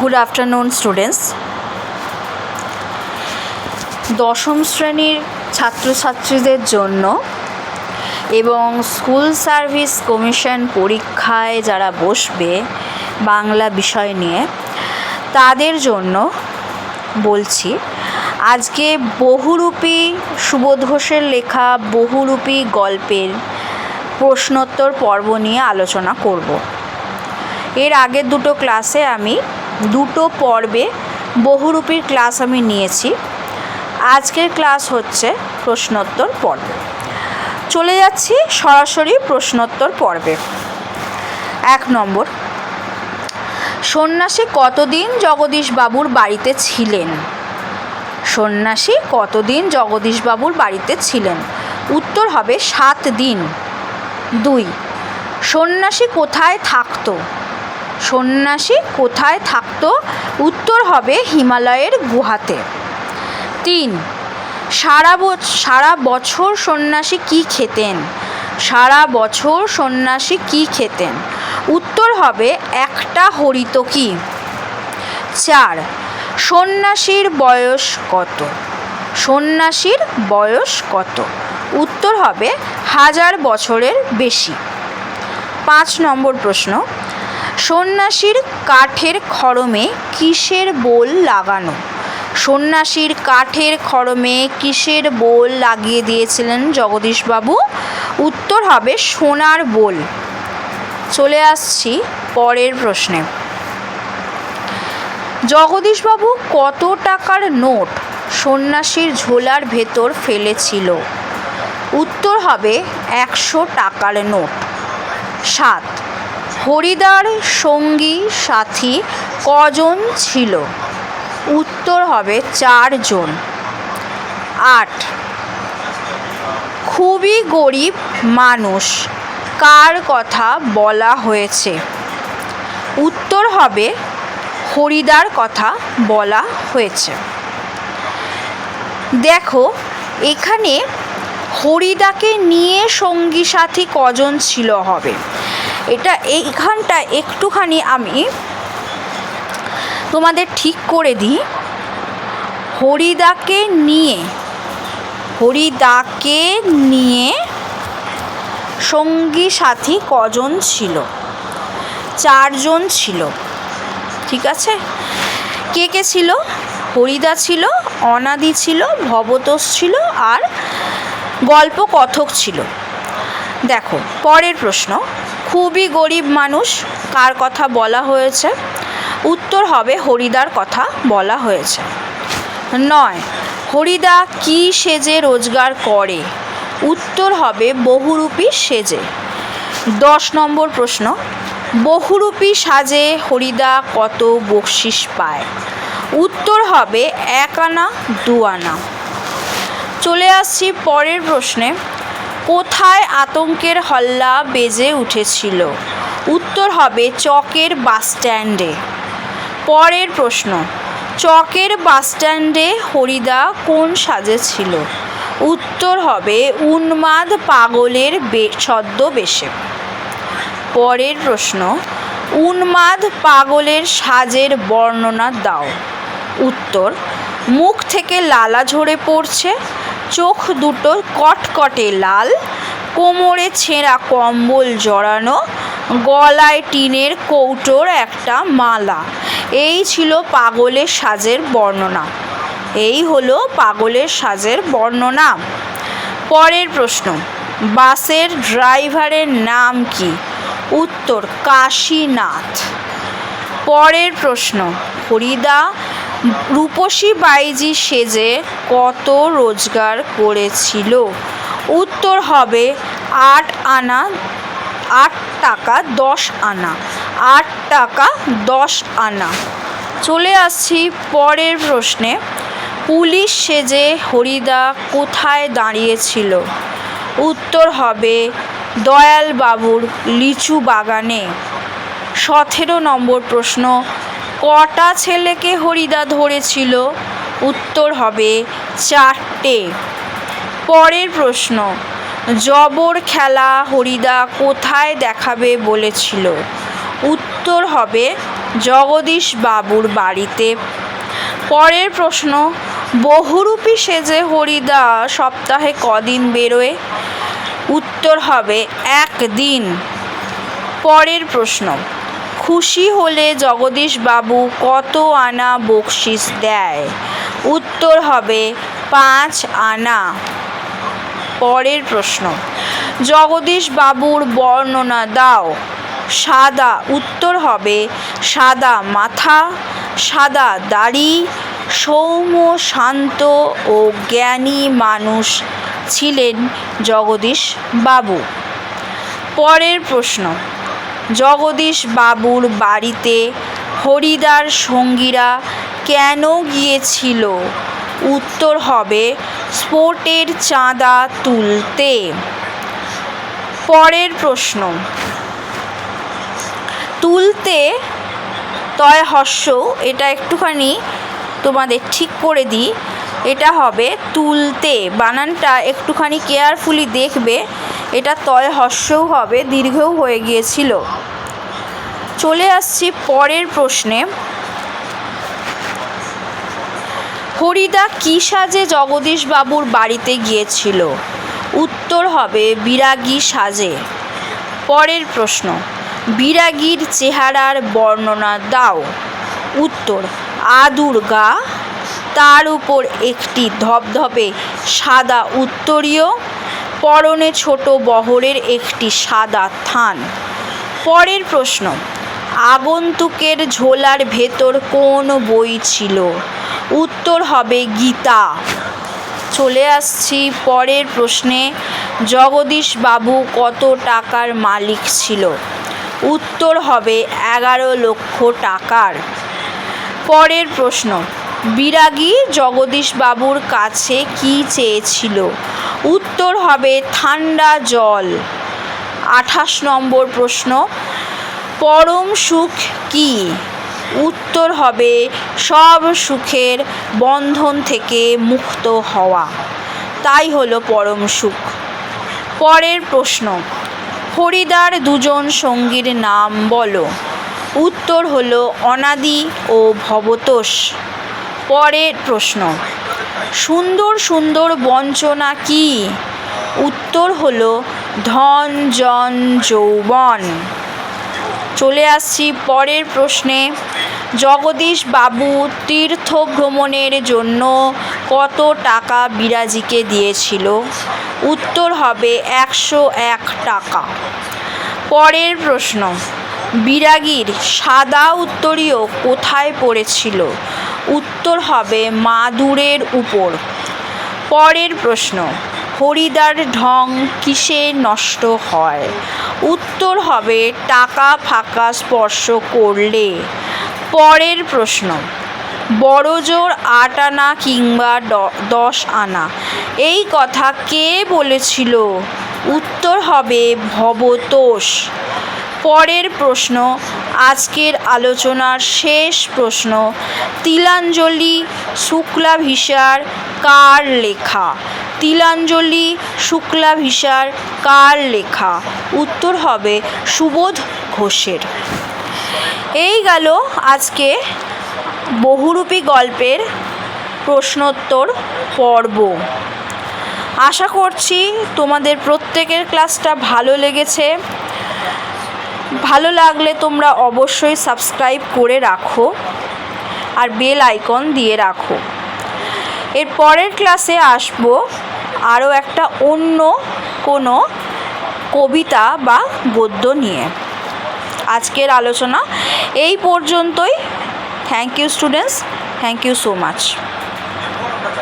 Good afternoon students দশম শ্রেণির ছাত্রছাত্রীদের জন্য এবং স্কুল সার্ভিস কমিশন পরীক্ষায় যারা বসবে বাংলা বিষয় নিয়ে, তাদের জন্য বলছি, আজকে বহুরূপী সুবোধ ঘোষের লেখা বহুরূপী গল্পের প্রশ্নোত্তর পর্ব নিয়ে আলোচনা করব। এর আগের দুটো ক্লাসে আমি দুটো পর্বে বহুরূপীর ক্লাস আমি নিয়েছি। আজকের ক্লাস হচ্ছে প্রশ্নোত্তর পর্ব। চলে যাচ্ছি সরাসরি প্রশ্নোত্তর পর্বে। এক নম্বর, সন্ন্যাসী কতদিন জগদীশবাবুর বাড়িতে ছিলেন? সন্ন্যাসী কতদিন জগদীশবাবুর বাড়িতে ছিলেন? উত্তর হবে সাত দিন। দুই, সন্ন্যাসী কোথায় থাকতো? সন্ন্যাসী কোথায় থাকতো? উত্তর হবে হিমালয়ের গুহাতে। তিন, সারা সারা বছর সন্ন্যাসী কি খেতেন? সারা বছর সন্ন্যাসী কি খেতেন? উত্তর হবে একটা হরিত কি? চার, সন্ন্যাসীর বয়স কত? সন্ন্যাসীর বয়স কত? উত্তর হবে হাজার বছরের বেশি। পাঁচ নম্বর প্রশ্ন। সন্ন্যাসীর কাঠের খড়মে কিসের বোল লাগানো? সন্ন্যাসীর কাঠের খড়মে কিসের বোল লাগিয়ে দিয়েছিলেন জগদীশবাবু? উত্তর হবে সোনার বোল। চলে আসছি পরের প্রশ্নে। জগদীশবাবু কত টাকার নোট সন্ন্যাসীর ঝোলার ভেতর ফেলেছিল? উত্তর হবে একশো টাকার নোট। সাত। হরিদার সঙ্গী সাথী কজন ছিল? উত্তর হবে চারজন। আট। খুবই গরিব মানুষ। কার কথা বলা হয়েছে? উত্তর হবে হরিদার কথা বলা হয়েছে। দেখো, এখানে হরিদাকে নিয়ে সঙ্গী সাথী কজন ছিল হবে? এটা এইখানটা একটুখানি আমি তোমাদের ঠিক করে দিই। হরিদাকে নিয়ে হরিদাকে নিয়ে সঙ্গী সাথী কজন ছিল? চারজন ছিল। ঠিক আছে? কে কে ছিল? হরিদা ছিল, অনাদি ছিল, ভবতোষ ছিল আর গল্প কথক ছিল। দেখো, পরের প্রশ্ন। খুবই গরিব মানুষ, কার কথা বলা হয়েছে? উত্তর হবে হরিদার কথা বলা হয়েছে। নয়, হরিদা কি সেজে রোজগার করে? উত্তর হবে বহুরূপী সেজে। দশ নম্বর প্রশ্ন, বহুরূপী সাজে হরিদা কত বকশিস পায়? উত্তর হবে এক আনা, দু আনা। চলে আসছি পরের প্রশ্নে। কোথায় আতঙ্কের হল্লা বেজে উঠেছিল? উত্তর হবে চকের বাসস্ট্যান্ডে পরের প্রশ্ন, চকের বাসস্ট্যান্ডে হরিদা কোন সাজে ছিল? উত্তর হবে উন্মাদ পাগলের ছদ্মবেশে। পরের প্রশ্ন, উন্মাদ পাগলের সাজের বর্ণনা দাও। উত্তর, মুখ থেকে লালা ঝরে পড়ছে চোখ দুটো কটকটে লাল, কোমরে ছেঁড়া কম্বল জড়ানো, গলায় টিনের কৌটোর একটা মালা। এই ছিল পাগলের সাজের বর্ণনা। এই হলো পাগলের সাজের বর্ণনা। পরের প্রশ্ন, বাসের ড্রাইভারের নাম কি? উত্তর, কাশীনাথ। পরের প্রশ্ন হরিদা রূপসী বাইজি সেজে কত রোজগার করেছিল? উত্তর হবে আট আনা, আট টাকা দশ আনা, আট টাকা দশ আনা। চলে আসছি পরের প্রশ্নে। পুলিশ সেজে হরিদা কোথায় দাঁড়িয়েছিল? উত্তর হবে দয়ালবাবুর লিচু বাগানে। সতেরো নম্বর প্রশ্ন কটা ছেলেকে হরিদা ধরেছিল? উত্তর হবে চারটে। পরের প্রশ্ন, জবর খেলা হরিদা কোথায় দেখাবে বলেছিল? উত্তর হবে জগদীশ বাবুর বাড়িতে। পরের প্রশ্ন, বহুরূপী সেজে হরিদা সপ্তাহে কদিন বেরোয়? উত্তর হবে একদিন। পরের প্রশ্ন খুশি হলে জগদীশ বাবু কত আনা বকশিস দেয়? উত্তর হবে পাঁচ আনা। পরের প্রশ্ন, জগদীশ বাবুর বর্ণনা দাও। সাদা উত্তর হবে সাদা মাথা, সাদা দাড়ি, সৌম্য, শান্ত ও জ্ঞানী মানুষ ছিলেন জগদীশ বাবু। পরের প্রশ্ন জগদীশ বাবুর বাড়িতে হরিদার সঙ্গীরা কেন গিয়েছিল? উত্তর হবে, স্পোর্টের চাঁদা তুলতে। পরের প্রশ্ন। তুলতে? তয় হস্য এটা একটুখানি তোমাদের ঠিক করে দিই। এটা হবে তুলতে। বানানটা একটুখানি কেয়ারফুলি দেখবে। এটা তয় হস্যও হবে, দীর্ঘও হয়ে গিয়েছিল। চলে আসছি পরের প্রশ্নে। হরিদা কী সাজে জগদীশবাবুর বাড়িতে গিয়েছিল? উত্তর হবে, বিরাগী সাজে। পরের প্রশ্ন, বিরাগীর চেহারার বর্ণনা দাও। উত্তর আদুর্গা তার উপর একটি ধপধপে সাদা উত্তরীয় পরনে ছোট বহরের একটি সাদা থান। পরের প্রশ্ন, আগন্তুকের ঝোলার ভেতর কোন বই ছিল? উত্তর হবে গীতা। চলে আসছি পরের প্রশ্নে, জগদীশ বাবু কত টাকার মালিক ছিল? উত্তর হবে এগারো লক্ষ টাকার। পরের প্রশ্ন বিরাগী জগদীশ বাবুর কাছে কি চেয়েছিল? উত্তর হবে ঠান্ডা জল। আঠাশ নম্বর প্রশ্ন, পরম সুখ কি? উত্তর হবে সব সুখের বন্ধন থেকে মুক্ত হওয়া। তাই হলো পরম সুখ। পরের প্রশ্ন হরিদার দুজন সঙ্গীর নাম বলো। উত্তর হলো অনাদি ও ভবতোষ। পরের প্রশ্ন। সুন্দর সুন্দর বঞ্চনা কি? উত্তর হল, ধন, জন, যৌবন। চলে আসছি পরের প্রশ্নে। জগদীশ বাবু তীর্থ ভ্রমণের জন্য কত টাকা বিরাজিকে দিয়েছিল? উত্তর হবে একশো এক টাকা। পরের প্রশ্ন, বিরাগীর সাদা উত্তরীয় কোথায় পড়েছিল? উত্তর হবে মাদুরের উপর। পরের প্রশ্ন, হরিদার ঢং কিসে নষ্ট হয়? উত্তর হবে, টাকা ফাঁকা স্পর্শ করলে। পরের প্রশ্ন, বড়জোর আট আনা কিংবা দশ আনা? এই কথা কে বলেছিল? উত্তর হবে ভবতোষ। পরের প্রশ্ন, আজকের আলোচনার শেষ প্রশ্ন, তিলাঞ্জলি শুক্লাভিসার কার লেখা? তিলাঞ্জলি শুক্লাভিসার কার লেখা? উত্তর হবে সুবোধ ঘোষের। এই গেল আজকে বহুরূপী গল্পের প্রশ্নোত্তর পর্ব। আশা করছি তোমাদের প্রত্যেকের ক্লাসটা ভালো লেগেছে। ভালো লাগলে তোমরা অবশ্যই সাবস্ক্রাইব করে রাখো আর বেল আইকন দিয়ে রাখো। এর পরের ক্লাসে আসব আরও একটা অন্য কোনো কবিতা বা গদ্য নিয়ে। আজকের আলোচনা এই পর্যন্তই। Thank you students thank you so much